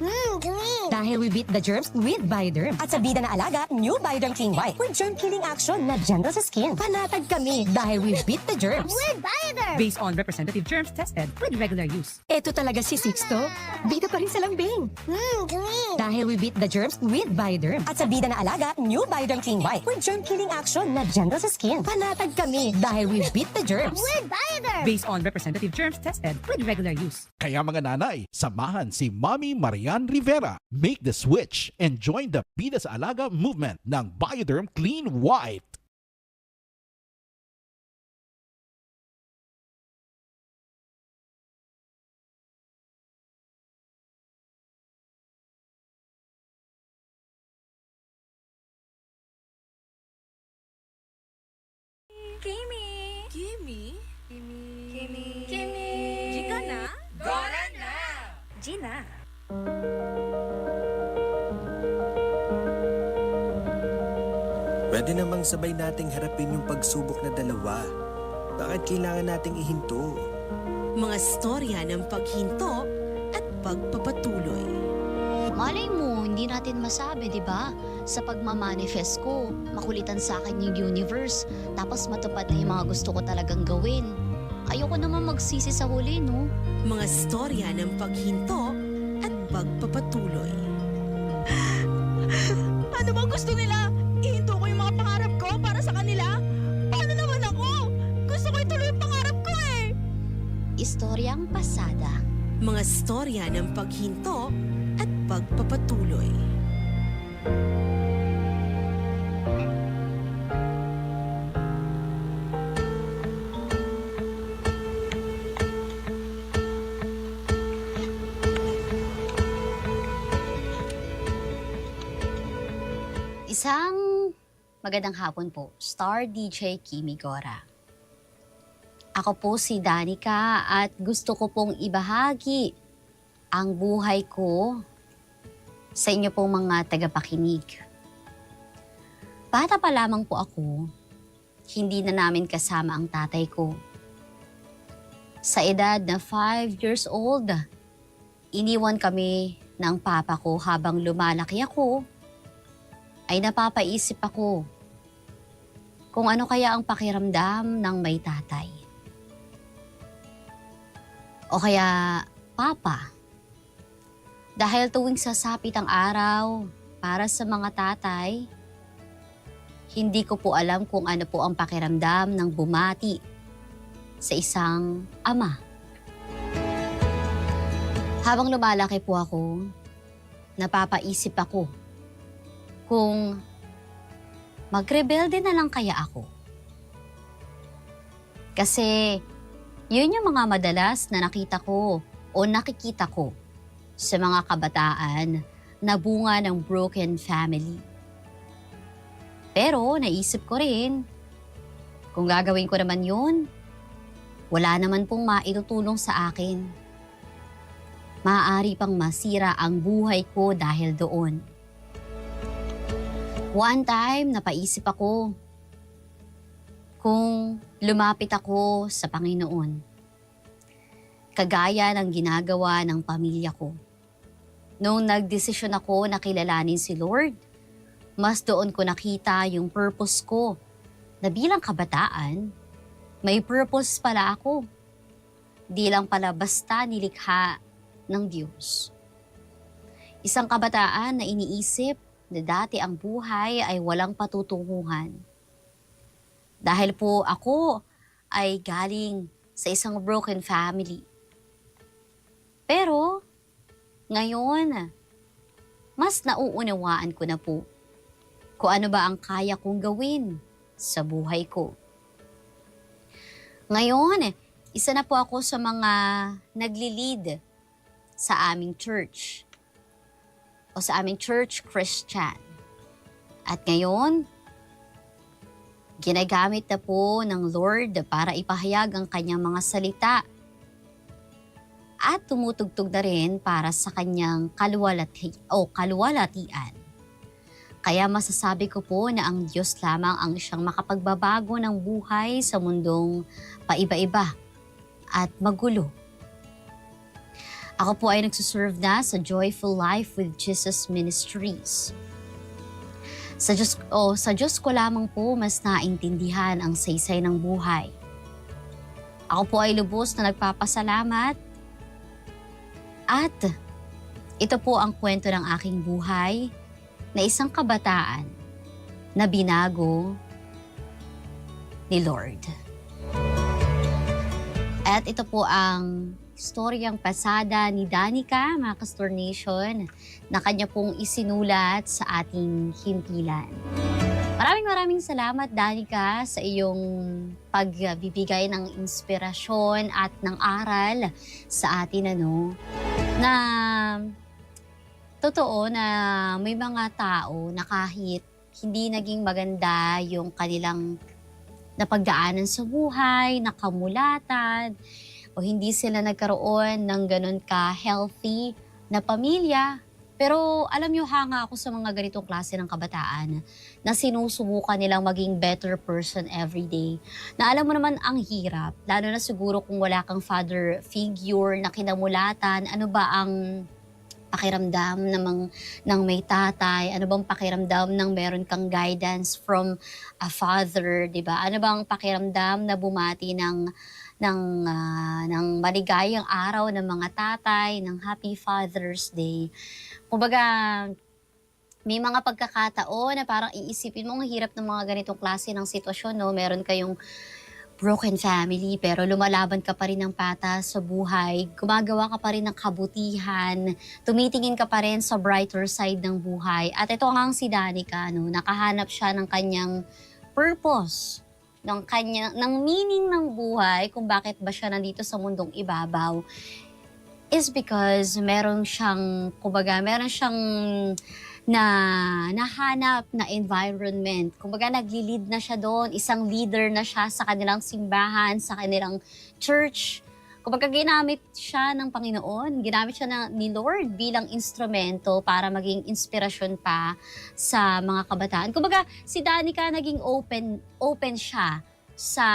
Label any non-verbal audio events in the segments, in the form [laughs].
嗯 Dahil we beat the germs with Bioderm. At sa bida na alaga, new Bioderm Clean White with germ-killing action na gentle sa skin. Panatag kami dahil we beat the germs. With Bioderm. based on representative germs tested with regular use. Ito talaga si Sixto. Bida pa rin sa lambing. Mmm, clean. Dahil we beat the germs with Bioderm. At sa bida na alaga, new Bioderm Clean White with germ-killing action na gentle sa skin. Panatag kami dahil we beat the germs. With Bioderm. Based on representative germs tested with regular use. Kaya mga nanay, samahan si Mommy Marian Rivera. Make the switch and join the Bida sa Alaga movement ng Bioderm Clean White. Kimi! Kimi? Kimi! Kimi? Gika na? Gora na! Gina! Pwede namang sabay nating harapin yung pagsubok na dalawa. Bakit kailangan nating ihinto? Mga storya ng paghinto at pagpapatuloy. Malay mo, hindi natin masabi, di ba? Sa pagmamanifest ko, makulitan sa akin yung universe, tapos matupad na yung mga gusto ko talagang gawin. Ayoko naman magsisi sa huli, no? Mga storya ng paghinto at pagpapatuloy. [laughs] ano bang gusto nila? Istoryang pasada. Mga storya ng paghinto at pagpapatuloy. Isang magandang hapon po, Star DJ Kimi Gora. Ako po si Danica at gusto ko pong ibahagi ang buhay ko sa inyo pong mga tagapakinig. Bata pa lamang po ako, hindi na namin kasama ang tatay ko. Sa edad na 5 years old, iniwan kami ng papa ko habang lumalaki ako ay napapaisip ako kung ano kaya ang pakiramdam ng may tatay. O kaya, papa. Dahil tuwing sasapit ang araw para sa mga tatay, hindi ko po alam kung ano po ang pakiramdam ng bumati sa isang ama. Habang lumalaki po ako, napapaisip ako kung magrebelde na lang kaya ako. Kasi yun yung mga madalas na nakita ko o nakikita ko sa mga kabataan na bunga ng broken family. Pero naisip ko rin, kung gagawin ko naman yun, wala naman pong maitutulong sa akin. Maaari pang masira ang buhay ko dahil doon. One time, napaisip ako kung lumapit ako sa Panginoon. Kagaya ng ginagawa ng pamilya ko. Noong nagdesisyon ako na kilalanin si Lord, mas doon ko nakita yung purpose ko na bilang kabataan, may purpose pala ako. Di lang pala basta nilikha ng Diyos. Isang kabataan na iniisip na dati ang buhay ay walang patutunguhan. Dahil po ako ay galing sa isang broken family. Pero ngayon, mas nauunawaan ko na po kung ano ba ang kaya kong gawin sa buhay ko. Ngayon, isa na po ako sa mga nagli-lead sa aming church o sa aming church Christian. At ngayon, ginagamit na po ng Lord para ipahayag ang kanyang mga salita at tumutugtog na rin para sa kanyang kaluwalhati o kaluwalhatian. Kaya masasabi ko po na ang Diyos lamang ang siyang makapagbabago ng buhay sa mundong paiba-iba at magulo. Ako po ay nagsuserve na sa Joyful Life with Jesus Ministries. Sa Diyos, o sa Diyos ko lamang po mas naintindihan ang saysay ng buhay. Ako po ay lubos na nagpapasalamat at ito po ang kwento ng aking buhay na isang kabataan na binago ni Lord. At ito po ang storyang pasada ni Danica, mga Castor Nation, na kanya pong isinulat sa ating himpilan. Maraming maraming salamat, Danica, sa iyong pagbibigay ng inspirasyon at ng aral sa atin, ano, na totoo na may mga tao na kahit hindi naging maganda yung kanilang napagdaanan sa buhay, nakamulatan, o hindi sila nagkaroon ng ganun ka-healthy na pamilya. Pero alam niyo, hanga ako sa mga ganitong klase ng kabataan na sinusubukan nilang maging better person every day. Na alam mo naman ang hirap, lalo na siguro kung wala kang father figure na kinamulatan, ano ba ang pakiramdam ng, ng may tatay? Ano bang pakiramdam ng meron kang guidance from a father, 'di ba? Ano bang pakiramdam na bumati ng ng ah, ng maligayang araw ng mga tatay, ng Happy Father's Day. Kumbaga, may mga pagkakataon na parang iisipin mo ang hirap ng mga ganitong klase ng sitwasyon, no? Meron kayong broken family, pero lumalaban ka pa rin ng patas sa buhay, gumagawa ka pa rin ng kabutihan, tumitingin ka pa rin sa brighter side ng buhay. At ito nga ang si Danica, no? nakahanap siya ng kanyang purpose, ng kanya, ng meaning ng buhay, kung bakit ba siya nandito sa mundong ibabaw, is because meron siyang, kumbaga, meron siyang na nahanap na environment. Kumbaga, nagli-lead na siya doon. Isang leader na siya sa kanilang simbahan, sa kanilang church. Kumbaga, ginamit siya ng Panginoon. Ginamit siya na, ni Lord bilang instrumento para maging inspirasyon pa sa mga kabataan. Kumbaga, si Danica naging open, open siya sa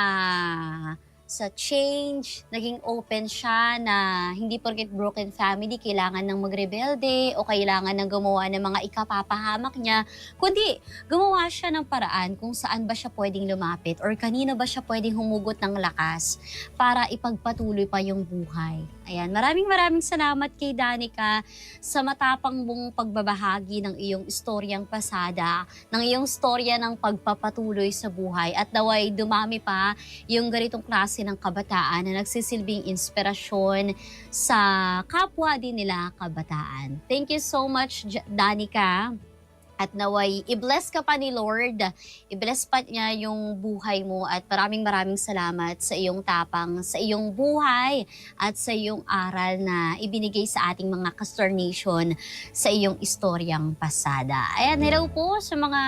sa change, naging open siya na hindi porket broken family, kailangan ng magrebelde o kailangan ng gumawa ng mga ikapapahamak niya, kundi gumawa siya ng paraan kung saan ba siya pwedeng lumapit or kanino ba siya pwedeng humugot ng lakas para ipagpatuloy pa yung buhay. Ayan, maraming maraming salamat kay Danica sa matapang mong pagbabahagi ng iyong istoryang pasada, ng iyong storya ng pagpapatuloy sa buhay at naway dumami pa yung ganitong klase ng kabataan na nagsisilbing inspirasyon sa kapwa din nila kabataan. Thank you so much, Danica. At naway, i-bless ka pa ni Lord. I-bless pa niya yung buhay mo at maraming maraming salamat sa iyong tapang, sa iyong buhay at sa iyong aral na ibinigay sa ating mga Castor Nation sa iyong istoryang pasada. Ayan, hello po sa mga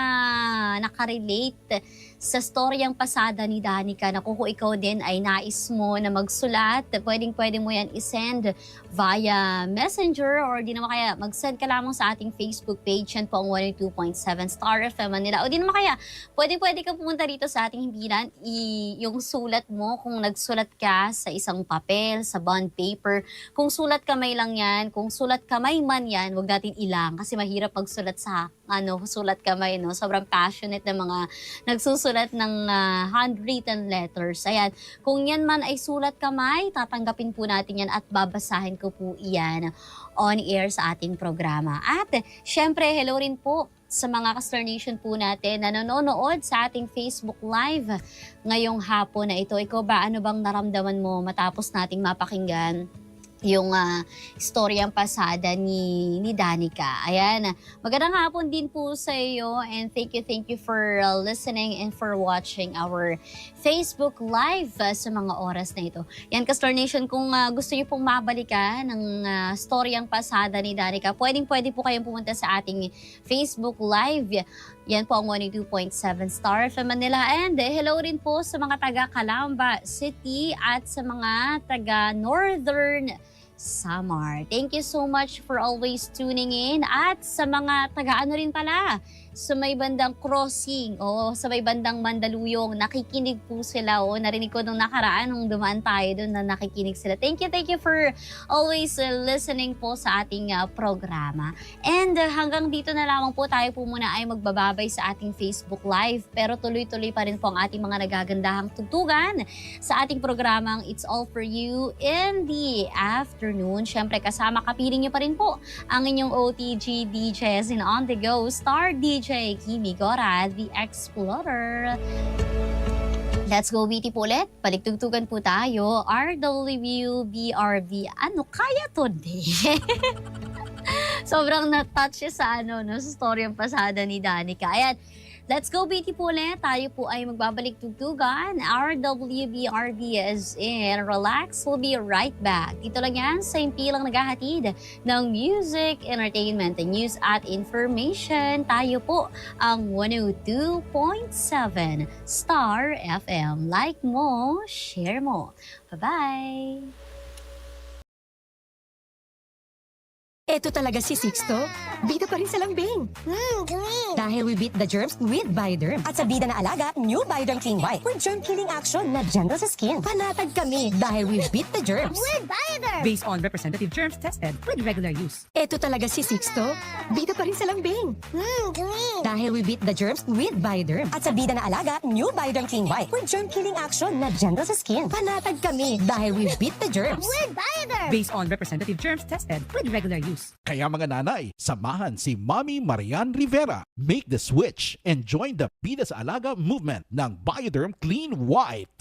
nakarelate sa storyang pasada ni Danica na kung ikaw din ay nais mo na magsulat, pwedeng pwede mo yan isend via messenger or di naman kaya mag-send ka lamang sa ating Facebook page yan po ang 102.7 Star FM Manila. O di naman kaya pwede pwede ka pumunta dito sa ating himpilan i- yung sulat mo kung nagsulat ka sa isang papel, sa bond paper. Kung sulat kamay lang yan, kung sulat kamay man yan, wag natin ilang kasi mahirap magsulat sa ano, sulat kamay, no? Sobrang passionate ng mga nagsusulat ng ah, handwritten letters. Ayan, kung yan man ay sulat kamay, tatanggapin po natin yan at babasahin ko po iyan on air sa ating programa. At syempre, hello rin po sa mga Castor Nation po natin na nanonood sa ating Facebook Live ngayong hapon na ito. Ikaw ba, ano bang naramdaman mo matapos nating mapakinggan yung uh, istoryang pasada ni, ni Danica. Ayan, magandang hapon din po sa iyo and thank you, thank you for uh, listening and for watching our Facebook Live uh, sa mga oras na ito. Yan, Castor Nation, kung uh, gusto niyo pong mabalikan ng uh, storyang pasada ni Danica, pwedeng pwede po kayong pumunta sa ating Facebook Live. Yan po ang 102.7 Star FM Manila. And eh, hello rin po sa mga taga Calamba City at sa mga taga Northern Samar. Thank you so much for always tuning in. At sa mga taga ano rin pala, sa may bandang crossing o sa may bandang Mandaluyong. Nakikinig po sila o narinig ko nung nakaraan nung dumaan tayo doon na nakikinig sila. Thank you, thank you for always uh, listening po sa ating uh, programa. And uh, hanggang dito na lamang po tayo po muna ay magbababay sa ating Facebook Live. Pero tuloy-tuloy pa rin po ang ating mga nagagandahang tugtugan sa ating programang It's All For You in the afternoon. Siyempre kasama kapiling niyo pa rin po ang inyong OTG DJs in On The Go Star DJ Kimi Gora, The Explorer. Let's go BT po ulit. Paligtugtugan po tayo. RW, BRV. Ano kaya to, de? Sobrang na-touch siya sa ano, no, sa story ang pasada ni Danica. Ayan, let's go BT po. Tayo po ay magbabalik tugtugan. RWBRV is in. Relax, we'll be right back. Dito lang yan sa impilang naghahatid ng music, entertainment, and news at information. Tayo po ang 102.7 Star FM. Like mo, share mo. Bye-bye! Eto talaga si Sixto. Bida pa rin sa lambing. Mmm, clean. Dahil we beat the germs with Bioderm. At sa bida na alaga, new Bioderm Clean White. With germ killing action na gentle sa skin. Panatag kami dahil we beat the germs. With Bioderm. Based on representative germs tested with regular use. Eto talaga si Sixto. Bida pa rin sa lambing. Mmm, clean. Dahil we beat the germs with Bioderm. At sa bida na alaga, new Bioderm Clean White. With germ killing action na gentle sa skin. Panatag kami dahil we beat the germs. With Bioderm. Based on representative germs tested with regular use. Kaya mga nanay, samahan si Mommy Marian Rivera. Make the switch and join the Bida sa Alaga movement ng Bioderm Clean White.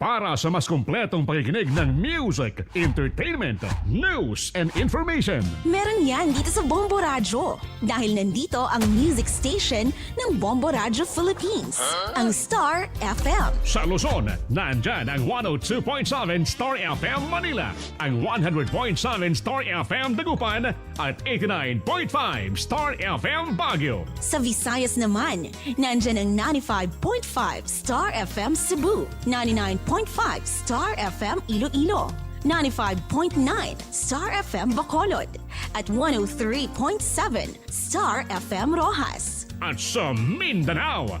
Para sa mas kumpletong pakikinig ng music, entertainment, news, and information. Meron yan dito sa Bombo Radyo. Dahil nandito ang music station ng Bombo Radyo Philippines. Ang Star FM. Sa Luzon, nandyan ang 102.7 Star FM Manila, ang 100.7 Star FM Dagupan, at 89.5 Star FM Baguio. Sa Visayas naman, nandyan ang 95.5 Star FM Cebu, 99.5 Star FM Iloilo, 95.9 Star FM Bacolod, at 103.7 Star FM Rojas. At sa Mindanao,